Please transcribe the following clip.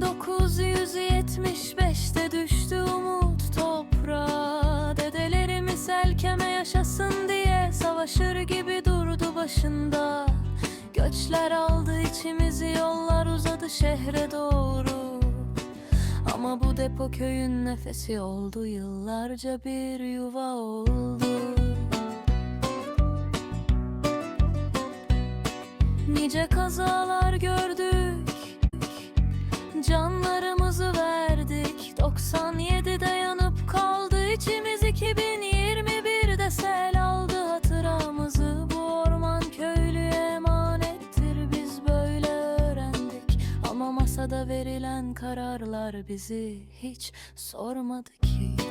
1975'te düştü umut toprağa. Dedelerimiz elkeme yaşasın diye Savaşır gibi durdu başında. Göçler aldı içimizi yollar uzadı şehre doğru. Ama bu depo köyün nefesi oldu Yıllarca bir yuva oldu. Nice kazalar gördük masada verilen kararlar bizi hiç sormadı ki